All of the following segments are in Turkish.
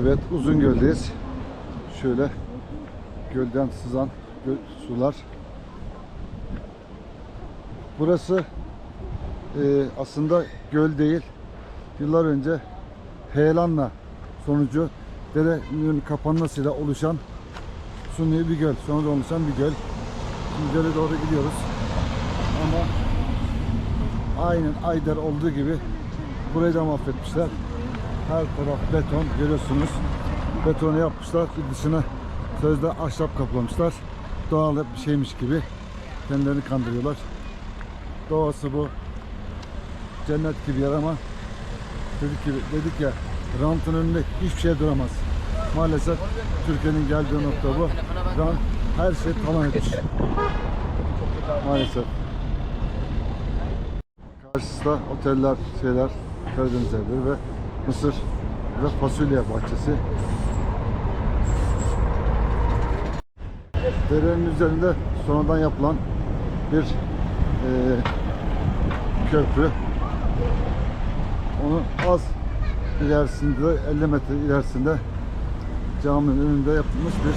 Evet, Uzungöl'deyiz. Şöyle gölden sızan gö- sular. Burası e, aslında göl değil. Yıllar önce heyelanla sonucu derenin kapanmasıyla oluşan suni bir göl. Sonra oluşan bir göl. Şimdi göle doğru gidiyoruz. Ama aynen Ayder olduğu gibi burayı da mahvetmişler. Her taraf beton görüyorsunuz. Betonu yapmışlar. Dışına sözde ahşap kaplamışlar. Doğal bir şeymiş gibi kendilerini kandırıyorlar. Doğası bu. Cennet gibi yer ama dedik gibi dedik ya rantın önünde hiçbir şey duramaz. Maalesef Türkiye'nin geldiği nokta bu. Rant her şey talan etmiş. Maalesef. Karşısında oteller, şeyler, Karadeniz evleri ve mısır ve fasulye bahçesi. Derenin üzerinde sonradan yapılan bir eee, köprü. Onun az ilerisinde, 50 metre ilerisinde caminin önünde yapılmış bir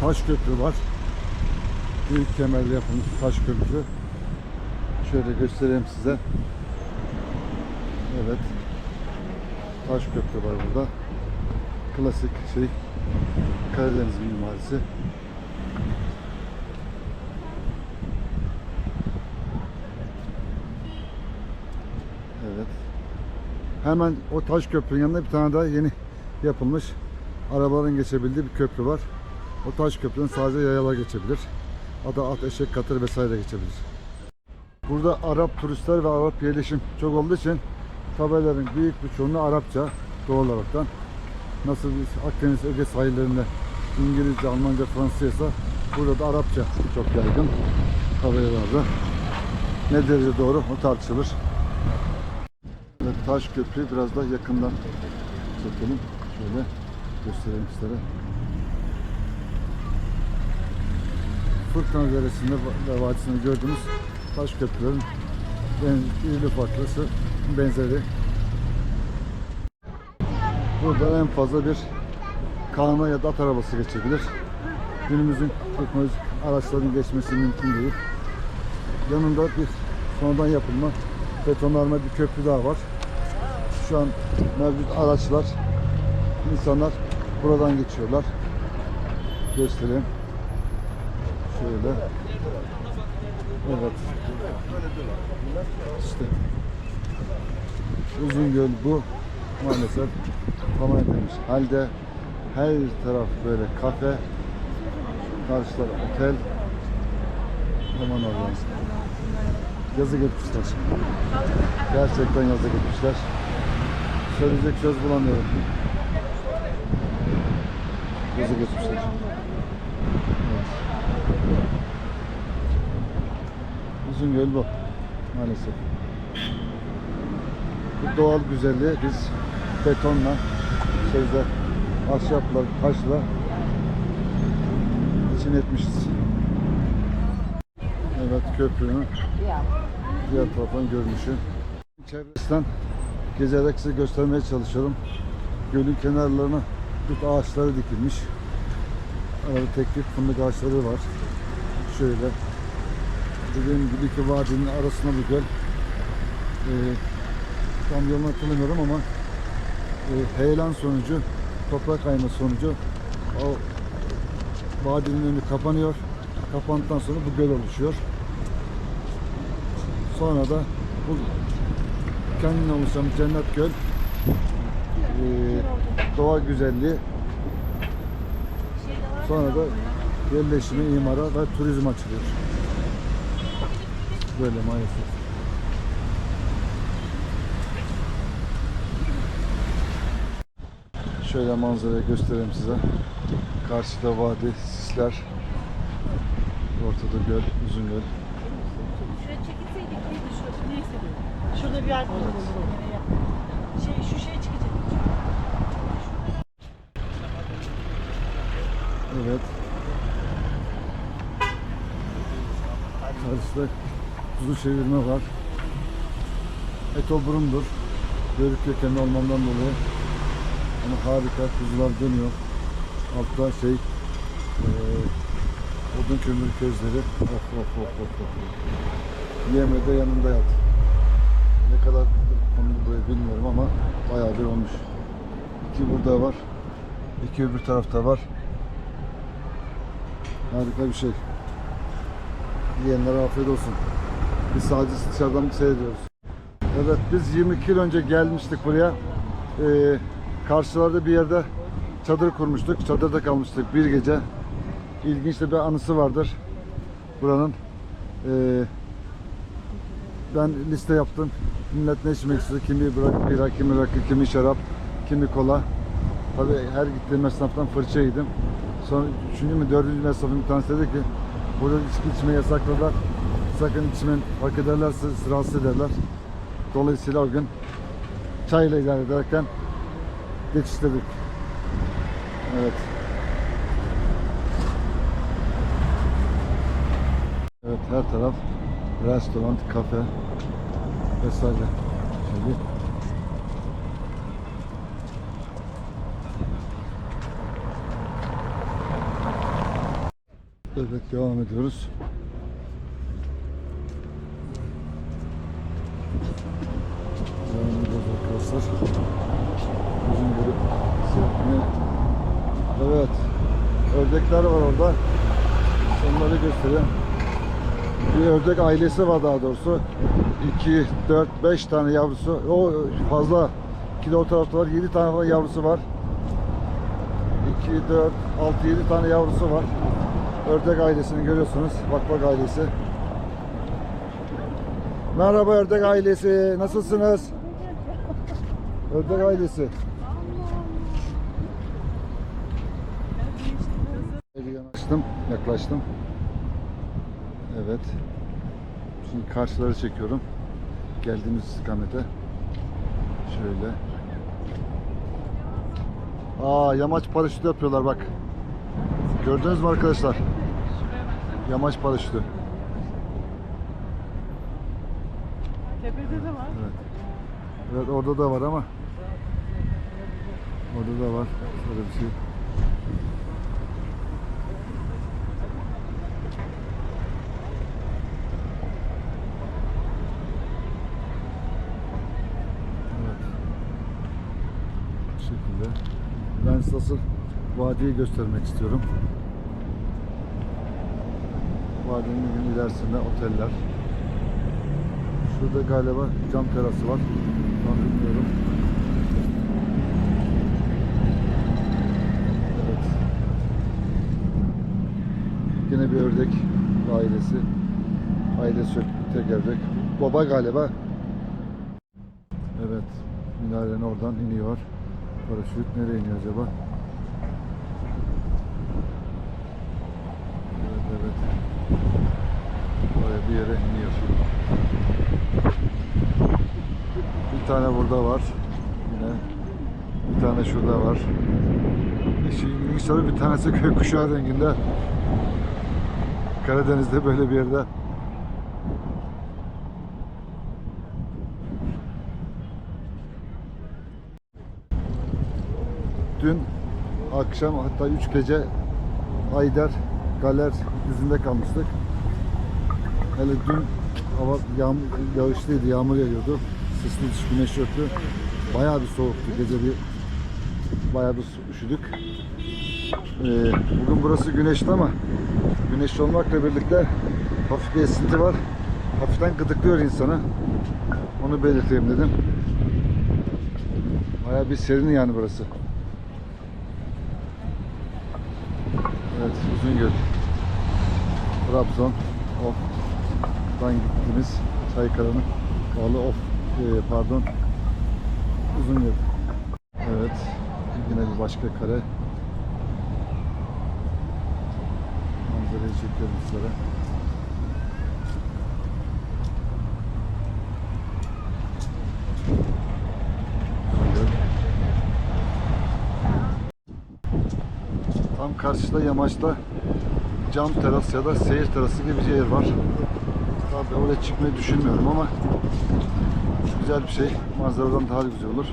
taş köprü var. Büyük kemerli yapılmış taş köprü. Şöyle göstereyim size. Evet. Taş köprü var burada. Klasik şey Karadeniz mimarisi. Evet. Hemen o taş köprünün yanında bir tane daha yeni yapılmış arabaların geçebildiği bir köprü var. O taş köprünün sadece yayalar geçebilir. Ada at, eşek, katır vesaire geçebilir. Burada Arap turistler ve Arap yerleşim çok olduğu için tabelaların büyük bir çoğunluğu Arapça doğal olaraktan. Nasıl biz Akdeniz Ege sahillerinde İngilizce, Almanca, Fransızca burada da Arapça çok yaygın tabelalarda. Ne derece doğru o tartışılır. Evet, taş köprüyü biraz da yakından çekelim. Şöyle göstereyim sizlere. Fırtına Deresi'nde ve vadisinde gördüğümüz taş köprülerin en irili farklısı benzeri. Burada en fazla bir kanma ya da at arabası geçebilir. Günümüzün teknolojik araçların geçmesi mümkün değil. Yanında bir sonradan yapılma betonarme bir köprü daha var. Şu an mevcut araçlar, insanlar buradan geçiyorlar. Göstereyim. Şöyle. Evet. İşte. Uzungöl bu. Maalesef tamam edilmiş. Halde her taraf böyle kafe, karşılar otel. Aman Allah'ım. Yazı gitmişler. Gerçekten yazı gitmişler. Söyleyecek söz bulamıyorum. Yazı gitmişler. Evet. Uzungöl bu. Maalesef. Bu doğal güzelliği biz betonla, sözde ahşapla, taşla için etmişiz. Evet köprünün diğer taraftan görünüşü. Çevresinden gezerek size göstermeye çalışıyorum. Gölün kenarlarına tut ağaçları dikilmiş. Arada tek tek fındık ağaçları var. Şöyle. Dediğim gibi iki vadinin arasında bir göl. Ee, tam yolunu hatırlamıyorum ama e, heyelan sonucu, toprak kayma sonucu o vadinin önü kapanıyor. Kapandıktan sonra bu göl oluşuyor. Sonra da bu kendine oluşan cennet göl e, doğa güzelliği sonra da yerleşime, imara ve turizm açılıyor. Böyle maalesef. Şöyle manzarayı göstereyim size. Karşıda vadi, sisler. Ortada göl, uzun göl. Şuraya çekilseydik iyiydi şurası neyse de. Şurada bir yer bulalım. Şey, şu şey çıkacak. Evet. Karşıda kuzu çevirme var. Etoburundur. Börük kökenli olmamdan dolayı Ama harika kuzular dönüyor. Altta şey eee odun kömür közleri. Of of of of of. Yeme de yanında yat. Ne kadar konulu buraya bilmiyorum ama bayağı bir olmuş. İki burada var. İki öbür tarafta var. Harika bir şey. Yiyenlere afiyet olsun. Biz sadece dışarıdan seyrediyoruz. Evet biz 22 yıl önce gelmiştik buraya. Ee, karşılarda bir yerde çadır kurmuştuk. Çadırda kalmıştık bir gece. İlginç de bir anısı vardır buranın. Ee, ben liste yaptım. Millet ne içmek istiyor? Kimi bırak, bira, kimi rakı, kimi şarap, kimi kola. Tabii her gittiğim esnaftan fırça yedim. Sonra üçüncü mü dördüncü esnafın bir tanesi dedi ki burada içki içmeyi yasakladılar. Sakın içmeyin. Fark ederlerse rahatsız ederler. Dolayısıyla o gün çayla idare ederken geçiştirdik. Evet. Evet her taraf restoran, kafe vesaire. Şimdi Evet devam ediyoruz. Devam ediyoruz arkadaşlar. Uzun görüp seyretmeye. Evet. Ördekler var orada. Onları göstereyim. Bir ördek ailesi var daha doğrusu. 2, 4, 5 tane yavrusu. O fazla. İki de tarafta var. 7 tane falan yavrusu var. 2, 4, 6, 7 tane yavrusu var. Ördek ailesini görüyorsunuz. Bak ailesi. Merhaba ördek ailesi. Nasılsınız? Ördek ailesi. Yaklaştım. Evet. Şimdi karşıları çekiyorum. Geldiğimiz istikamete. Şöyle. Aa yamaç paraşütü yapıyorlar bak. Gördünüz mü arkadaşlar? Yamaç paraşütü. Tepede de var. Evet. Evet orada da var ama. Orada da var. Böyle bir şey. Evet. Bu şekilde. Ben size asıl vadiyi göstermek istiyorum. Vadinin ilerisinde oteller. Şurada galiba cam terası var. Tam bilmiyorum. Evet. Yine bir ördek ailesi. Ailesi. Tek ördek. Baba galiba. Evet. Minarenin oradan iniyor. Paraşüt nereye iniyor acaba? Evet. Oraya bir yere iniyor. Bir tane burada var. Yine bir tane şurada var. İşin tabii bir tanesi gökkuşağı renginde. Karadeniz'de böyle bir yerde. Dün akşam hatta üç gece Ayder Galer yüzünde kalmıştık. Hele dün hava yağmur, yağışlıydı, yağmur yağıyordu. Sisli güneş yoktu. Bayağı bir soğuktu. Gece bir bayağı bir üşüdük. Ee, bugün burası güneşli ama güneşli olmakla birlikte hafif bir esinti var. Hafiften gıdıklıyor insanı. Onu belirteyim dedim. Bayağı bir serin yani burası. Evet, Uzungöl. Trabzon. Of. Buradan gittiğimiz Çaykara'nın bağlı of. e, pardon. Uzungöl. Evet. Yine bir başka kare. Manzarayı çekiyorum sizlere. Uzungöl. Tam karşıda yamaçta cam teras ya da seyir terası gibi bir yer var. Tabii oraya çıkmayı düşünmüyorum ama güzel bir şey. Manzaradan daha güzel olur.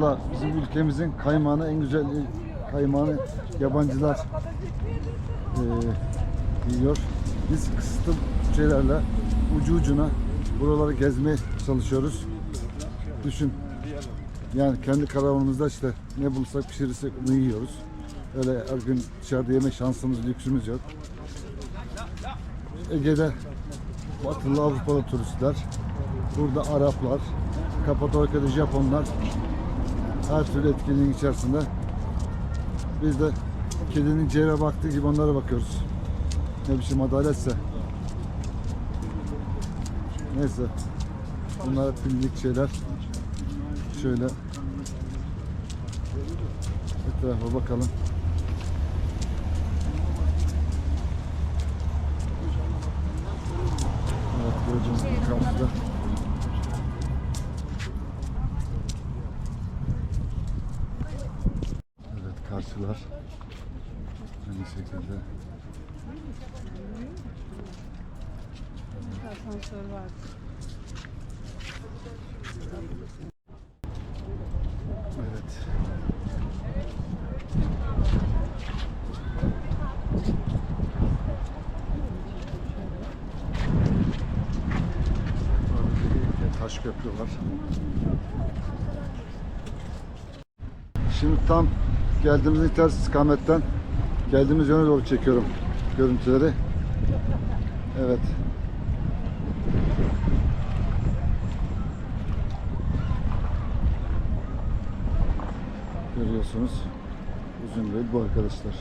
Valla bizim ülkemizin kaymağını en güzel kaymağını yabancılar eee, yiyor. Biz kısıtlı şeylerle ucu ucuna buraları gezmeye çalışıyoruz. Düşün. Yani kendi karavanımızda işte ne bulursak pişirirsek onu yiyoruz. Öyle her gün dışarıda yeme şansımız, lüksümüz yok. Ege'de Batılı Avrupalı turistler, burada Araplar, Kapadokya'da Japonlar her türlü etkinliğin içerisinde. Biz de kedinin ciğere baktığı gibi onlara bakıyoruz. Ne biçim adaletse. Neyse. Bunlar hep bildik şeyler. Şöyle etrafa bakalım. Evet gördüğünüz gibi karşıda. Evet karşılar. Aynı şekilde. Asansör var. Evet. Taş köprü var. Şimdi tam geldiğimiz ters istikametten geldiğimiz yöne doğru çekiyorum görüntüleri. Evet. Görüyorsunuz. Uzungöl bu arkadaşlar.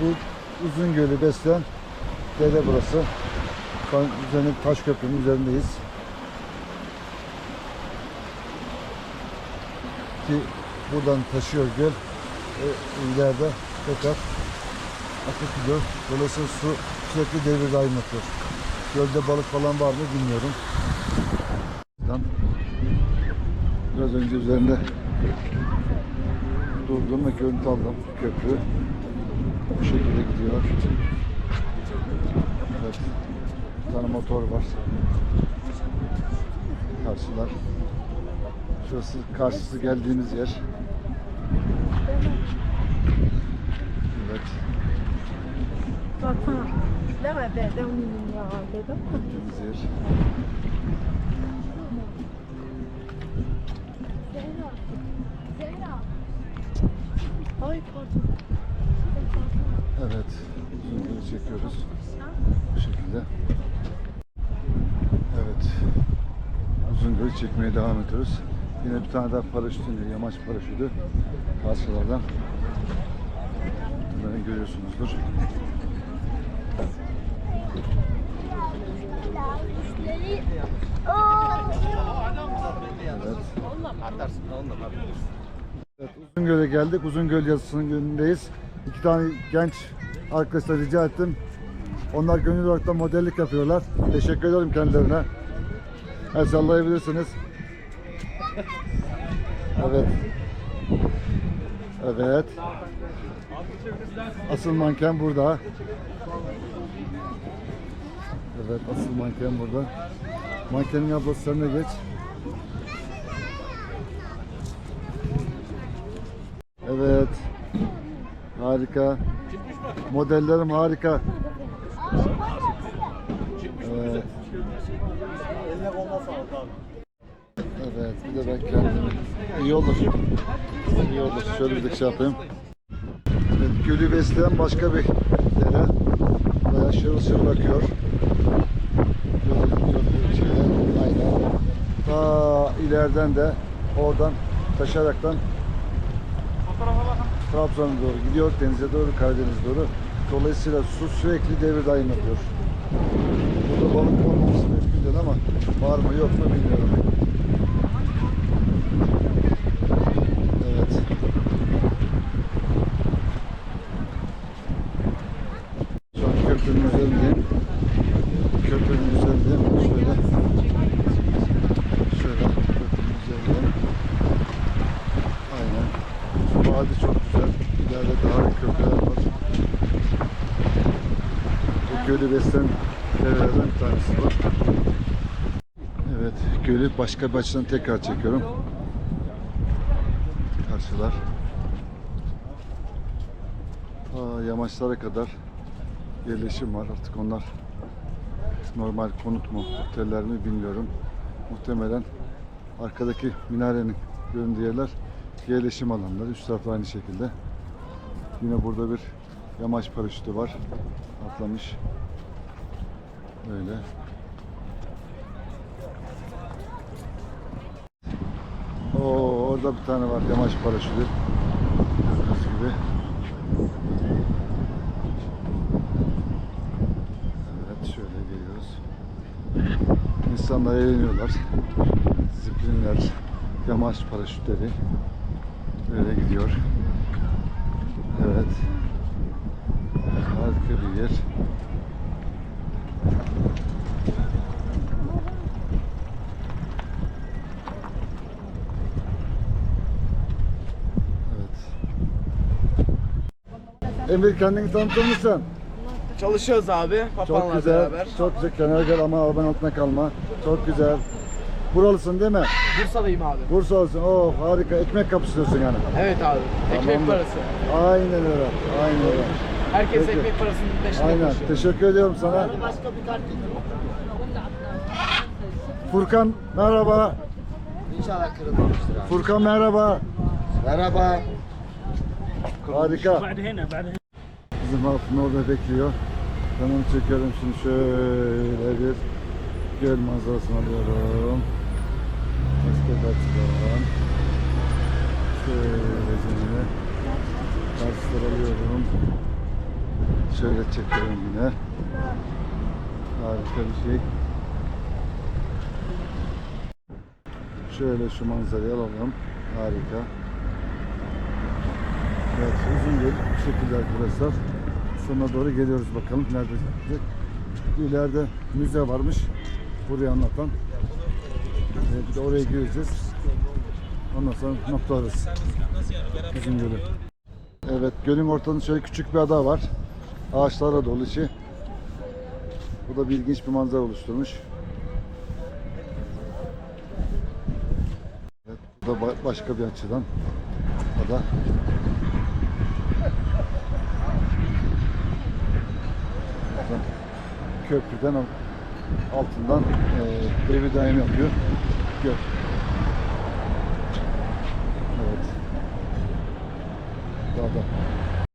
Bu Uzungöl'ü besleyen dere burası. Üzerine taş köprünün üzerindeyiz. Ki buradan taşıyor göl. E, ileride tekrar akıp gidiyor. Dolayısıyla su sürekli devir daim yapıyor. Gölde balık falan var mı bilmiyorum. Biraz önce üzerinde durdum ve görüntü aldım. Köprü bu şekilde gidiyor. Evet. Bir tane motor var. Karşılar. Şurası karşısı geldiğimiz yer. Evet. Dedim. Geldiğimiz yer. Evet. Uzungöl'ü çekiyoruz. Bu şekilde. Evet. Uzungöl'ü çekmeye devam ediyoruz. Yine bir tane daha paraşüt iniyor. Yamaç paraşütü. Karşılardan. Bunları görüyorsunuzdur. Evet. Uzungöl'e geldik. Uzungöl yazısının günündeyiz. İki tane genç arkadaşlar rica ettim. Onlar gönül olarak da modellik yapıyorlar. Teşekkür ederim kendilerine. El sallayabilirsiniz. Evet. Evet. Asıl manken burada. Evet, asıl manken burada. Mankenin ablası sen de geç. Evet. Harika. Modellerim harika. Evet. Evet. Bir de ben kendimi. İyi olur. İyi olur. Şöyle bir şey yapayım. Evet, gölü besleyen başka bir dere. Bayağı şırıl şırıl akıyor. Ta ileriden de oradan taşaraktan Trabzon'a doğru gidiyor, denize doğru, Karadeniz'e doğru. Dolayısıyla su sürekli devir daim yapıyor. Burada balık olmaması mümkün değil ama var mı yok mu bilmiyorum. Evet. Şu an köprünün üzerindeyim. Köprünün üzerindeyim. Şöyle. Şöyle köprünün üzerindeyim. Aynen. Vadi çok güzel. İleride daha köprüler var. gölü besleyen derelerden bir tanesi bu. Gölü başka bir açıdan tekrar çekiyorum. Karşılar. Aa, yamaçlara kadar yerleşim var. Artık onlar normal konut mu, oteller mi bilmiyorum. Muhtemelen arkadaki minarenin göründüğü yerler yerleşim alanları. Üst tarafta aynı şekilde. Yine burada bir yamaç paraşütü var. Atlamış. Böyle. Oo, orada bir tane var yamaç paraşütü. Gördüğünüz gibi. Evet şöyle geliyoruz. İnsanlar eğleniyorlar. Ziplinler, yamaç paraşütleri böyle gidiyor. Evet. Harika bir yer. Evet. Emir kendini tanıtır mısın? Çalışıyoruz abi. Çok güzel. beraber. Çok güzel. Kenara gel ama arabanın altına kalma. Çok güzel. Buralısın değil mi? Bursa'dayım abi. Bursa olsun. Oh harika. Ekmek kapışıyorsun yani. Evet abi. Ekmek Tamamdır. parası. Aynen öyle. Aynen öyle. Herkes Peki. ekmek parasının peşine Aynen. koşuyor. Teşekkür ediyorum sana. Furkan merhaba. İnşallah kırılmamıştır abi. Furkan merhaba. Merhaba Harika. بعد هنا بعد هنا Bizim altında orada bekliyor. Ben onu çekiyorum şimdi şöyle bir göl manzarasını alıyorum. Başka bir açıdan. Şöyle zemine. Karşılar alıyorum. Şöyle çekiyorum yine. Harika bir şey. Şöyle şu manzarayı alalım. Harika. Evet uzun göl bu şekilde arkadaşlar. Sonuna doğru geliyoruz bakalım nerede gidecek. İleride müze varmış. Burayı anlatan. Ee, bir de oraya gireceğiz. Ondan sonra noktalarız. Uzun gölü. Evet gölün ortasında şöyle küçük bir ada var. Ağaçlarla dolu içi. Bu da bir ilginç bir manzara oluşturmuş. Evet, bu da ba- başka bir açıdan ada. Köprüden al- altından eee evi daim yapıyor. Göl. Evet. Dağda.